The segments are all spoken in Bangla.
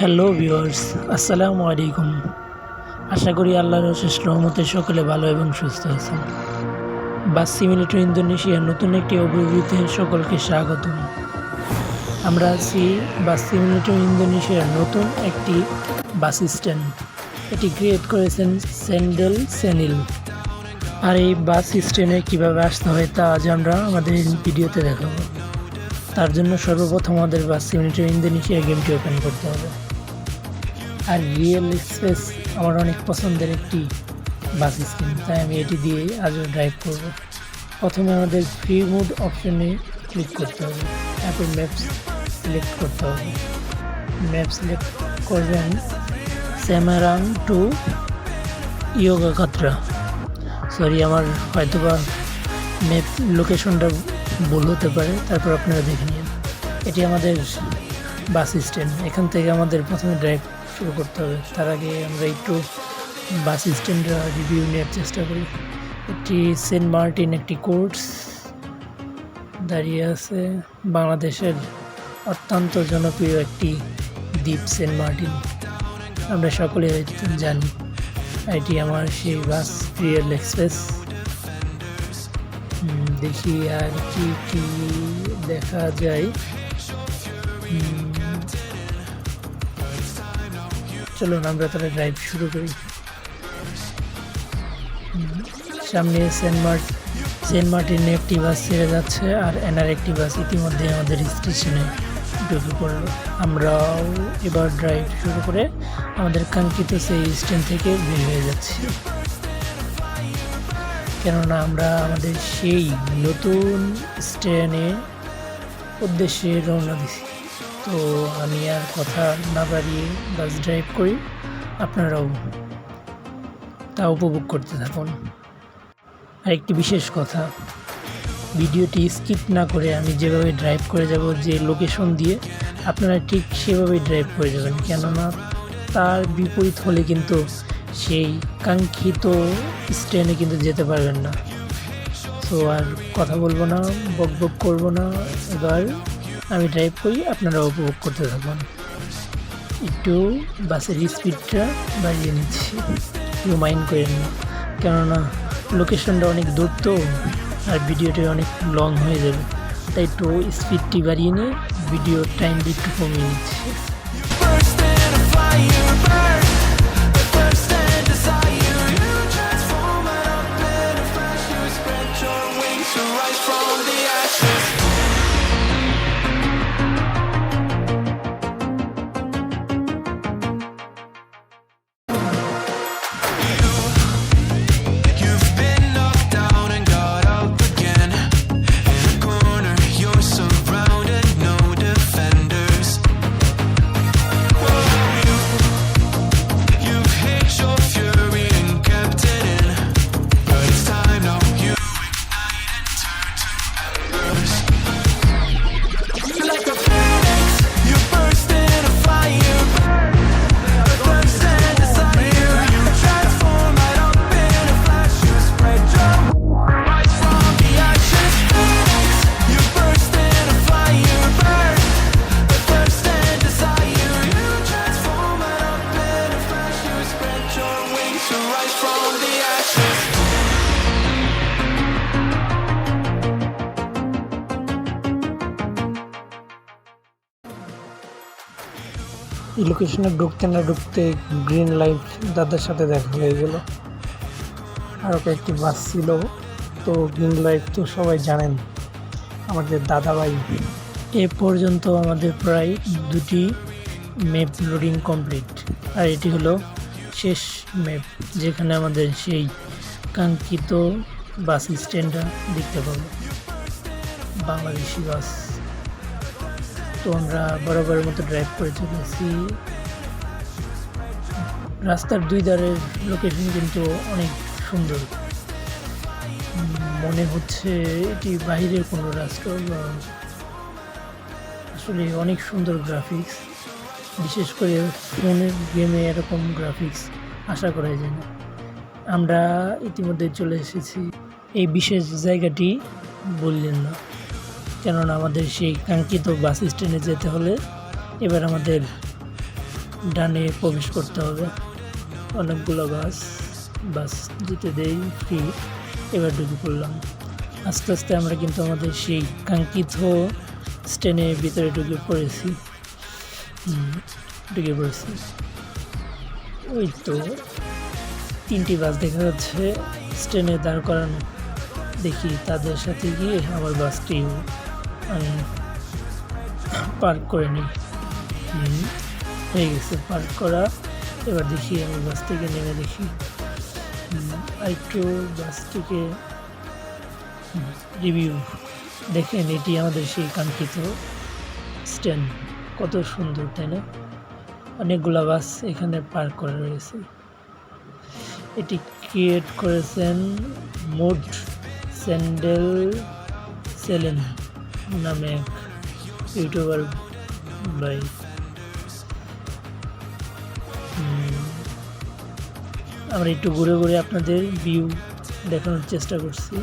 হ্যালো ভিউয়ার্স আসসালামু আলাইকুম আশা করি আল্লাহর অশেষ রহমতে সকলে ভালো এবং সুস্থ আছেন। বাস সিমিলেটর ইন্দোনেশিয়ার নতুন একটি অভিভূতিতে সকলকে স্বাগতম। আমরা আছি বাস সিমিলেটর ইন্দোনেশিয়ার নতুন একটি বাস স্ট্যান্ড। এটি ক্রিয়েট করেছেন স্যান্ডেল সেনিল আর এই বাস স্ট্যান্ডে কীভাবে আসতে হয় তা আজ আমরা আমাদের ভিডিওতে দেখাবো। তার জন্য সর্বপ্রথম আমাদের বাস সিমিলেটর ইন্দোনেশিয়া গেমটি ওপেন করতে হবে। আর রিয়েল এক্সপ্রেস আমার অনেক পছন্দের একটি বাস স্কিম তাই আমি এটি দিয়ে আজও ড্রাইভ করব। প্রথমে আমাদের ফ্রি মুড অপশনে ক্লিক করতে হবে। তারপর ম্যাপস সিলেক্ট করতে হবে। ম্যাপ সিলেক্ট করবেন স্যামারাং টু ইয়োগা কাতরা সরি আমার হয়তোবা ম্যাপ লোকেশনটা ভুল হতে পারে, তারপর আপনারা দেখে নিন। এটি আমাদের বাস স্ট্যান্ড। এখান থেকে আমাদের প্রথমে ড্রাইভ শুরু করতে হবে। তার আগে আমরা একটু বাস স্ট্যান্ডের রিভিউ নেওয়ার চেষ্টা করি। একটি সেন্ট মার্টিন একটি কোর্স দাঁড়িয়ে আছে। বাংলাদেশের অত্যন্ত জনপ্রিয় একটি দ্বীপ সেন্ট মার্টিন। আমরা সকলে জানি, এটি আমার সেই বাস রিয়েল এক্সপ্রেস। দেখি আর কি কি দেখা যায়। চলুন, আমরা তাহলে ড্রাইভ শুরু করি। সামনে সেন্ট মার্ট, সেন্ট মার্টিনে একটি বাস ছেড়ে যাচ্ছে আর এনার একটি বাস ইতিমধ্যে আমাদের স্টেশনে ঢুকে পড়ল। আমরাও এবার ড্রাইভ শুরু করে আমাদের কাঙ্ক্ষিত সেই স্ট্যান্ড থেকে বের হয়ে যাচ্ছি। কেননা আমরা আমাদের সেই নতুন স্ট্যান্ডে উদ্দেশ্যে রওনা দিছি তো আমি আর কথা না বাড়িয়ে বাস ড্রাইভ করি। আপনারাও তা উপভোগ করতে থাকুন। আরেকটি বিশেষ কথা, ভিডিওটি স্কিপ না করে আমি যেভাবে ড্রাইভ করে যাব, যে লোকেশন দিয়ে আপনারা ঠিক সেভাবেই ড্রাইভ করে যাবেন। কেননা তার বিপরীত হলে কিন্তু সেই কাঙ্ক্ষিত স্ট্যান্ডে কিন্তু যেতে পারবেন না। তো আর কথা বলব না বক বক করব না, এবার আমি ড্রাইভ করি, আপনারা উপভোগ করতে থাকুন। একটু বাসের স্পিডটা বাড়িয়ে নিচ্ছি কেউ মাইন্ড করেন। না কেননা লোকেশনটা অনেক দূর তো, আর ভিডিওটা অনেক লং হয়ে যাবে। তাই একটু স্পিডটি বাড়িয়ে নিয়ে ভিডিওর টাইমটি একটু কমিয়ে নিচ্ছি। লোকেশনে ঢুকতে না ঢুকতে গ্রিন লাইট দাদার সাথে দেখা হয়ে গেল। আরও কয়েকটি বাস ছিল। তো গ্রিন লাইট তো সবাই জানেন, আমাদের দাদাভাই। এ পর্যন্ত আমাদের প্রায় দুটি ম্যাপ লোডিং কমপ্লিট আর এটি হলো শেষ ম্যাপ যেখানে আমাদের সেই কাঙ্ক্ষিত বাস স্ট্যান্ডটা দেখতে পাবো। বাংলাদেশি বাস তো আমরা বরাবরের মতো ড্রাইভ করে চলেছি রাস্তার দুই ধারের লোকেশন কিন্তু অনেক সুন্দর। মনে হচ্ছে এটি বাইরের কোনো রাষ্ট্র বা আসলে অনেক সুন্দর গ্রাফিক্স বিশেষ করে ফোনের গেমে এরকম গ্রাফিক্স আশা করা যায় না। আমরা ইতিমধ্যে চলে এসেছি। এই বিশেষ জায়গাটি বললেন না। কেননা আমাদের সেই কাঙ্ক্ষিত বাস স্ট্যান্ডে যেতে হলে এবার আমাদের ডানে প্রবেশ করতে হবে। অনেকগুলো বাস বাস যেতে দেই, ফ্রি। এবার ঢুকে পড়লাম। আস্তে আস্তে আমরা কিন্তু আমাদের সেই কাঙ্ক্ষিত স্টেনের ভিতরে ঢুকে পড়েছি। ঢুকে পড়েছি ওই তো, তিনটি বাস দেখা যাচ্ছে, স্টেনে দাঁড় করানো। দেখি তাদের সাথে গিয়ে আমার বাসটিও আমি পার্ক করে নিই। হয়ে গেছে পার্ক করা। এবার দেখি আমি বাস থেকে নেমে দেখি। আরেকটু বাসটিকে রিভিউ দেখেন এটি আমাদের সেই কাঙ্ক্ষিত স্ট্যান্ড কত সুন্দর, তাই না? অনেকগুলা বাস এখানে পার্ক করা রয়েছে। এটি ক্রিয়েট করেছেন মুড স্যান্ডেল সেলেন নামে এক ইউটিউবার ভাই। আমরা একটু ঘুরে ঘুরে আপনাদের ভিউ দেখানোর চেষ্টা করছি।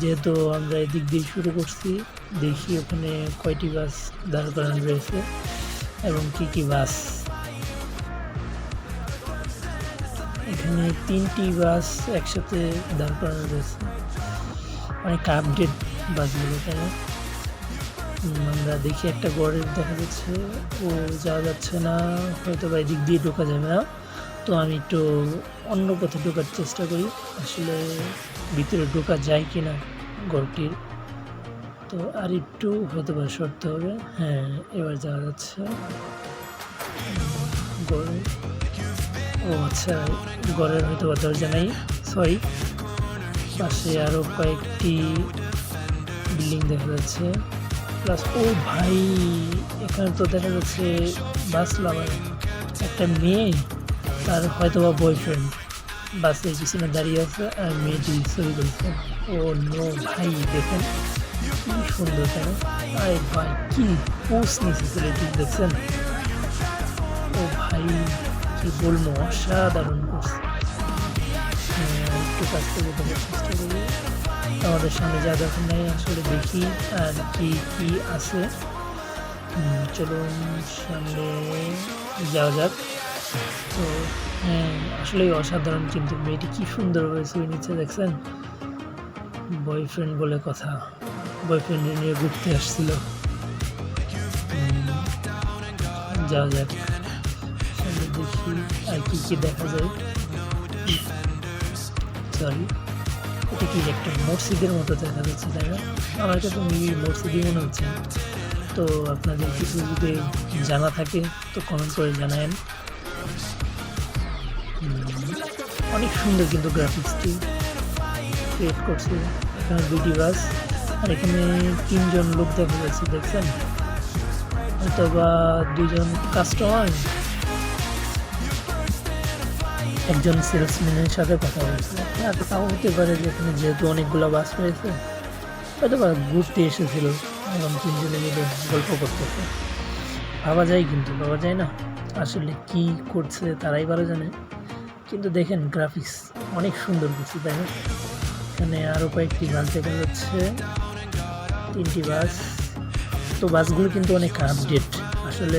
যেহেতু আমরা এদিক দিয়ে শুরু করছি, দেখি ওখানে কয়টি বাস দাঁড় করানো রয়েছে এবং কি কি বাস। এখানে তিনটি বাস একসাথে দাঁড় করানো রয়েছে। অনেক আপডেট বাসগুলো তাই না আমরা দেখি একটা গড়ের দেখা যাচ্ছে। ও যাওয়া যাচ্ছে না হয়তো বা এদিক দিয়ে ঢোকা যাবে না। তো আমি একটু অন্য পথে ঢোকার চেষ্টা করি। আসলে ভিতরে ঢোকা যায় কি না গড়টির তো আর একটু হয়তো বা সরতে হবে। হ্যাঁ এবার যাওয়া যাচ্ছে। ও আচ্ছা গড়ের হয়তো বা দরজা নেই। সরি। পাশে আরও কয়েকটি বিল্ডিং দেখা যাচ্ছে। প্লাস, ও ভাই, এখানে তো দেখা যাচ্ছে বাস লাভার একটা মেয়ে, তার হয়তো বা বয়ফ্রেন্ড বাসের পিছনে দাঁড়িয়ে আছে আর মেয়েটি ছবি তুলছে। ও নো ভাই দেখেন কি সুন্দর কেন আরে ভাই কি পোস্ট নিয়েছে ছেলেটি দেখছেন? ও ভাই কি বলব অসাধারণ করছে হ্যাঁ, একটু কাছ থেকে দেখার চেষ্টা করি। আমাদের সামনে যা দেখা নেই আসলে দেখি আর কি কি আছে। চলুন সামনে যাওয়া যাক। তো হ্যাঁ আসলেই অসাধারণ কিন্তু মেয়েটি কি সুন্দরভাবে ছবি নিচ্ছে দেখছেন? বয়ফ্রেন্ড বলে কথা বয়ফ্রেন্ড নিয়ে ঘুরতে আসছিল। যাওয়া যাক দেখি আর কি কি দেখা যায়। সরি এটা কি একটা মসজিদের মতো দেখা যাচ্ছে তাই না? আমার কাছে মেবি মসজিদই মনে হচ্ছে তো আপনাদের কিছু যদি জানা থাকে তো কমেন্ট করে জানায়েন। হুম, অনেক সুন্দর কিন্তু গ্রাফিক্সটি ক্রিয়েট করছে। এখানে দুটি বাস আর এখানে তিনজন লোক দেখা যাচ্ছে, দেখছেন? হয়তো বা দুজন কাস্টমার একজন সেলসম্যানের সাথে কথা বলছে। আর তাও হতে পারে যে এখানে যেহেতু অনেকগুলো বাস রয়েছে হয়তো বা ঘুরতে এসেছিল। এবং তিনজনে মিলে গল্প করতেছে। ভাবা যায় কিন্তু, ভাবা যায় না। আসলে কি করছে তারাই ভালো জানে। কিন্তু দেখেন গ্রাফিক্স অনেক সুন্দর কিছু, তাই না? এখানে আরও কয়েকটি বাস দেখা যাচ্ছে, তিনটি বাস। তো বাসগুলো কিন্তু অনেক আপডেট আসলে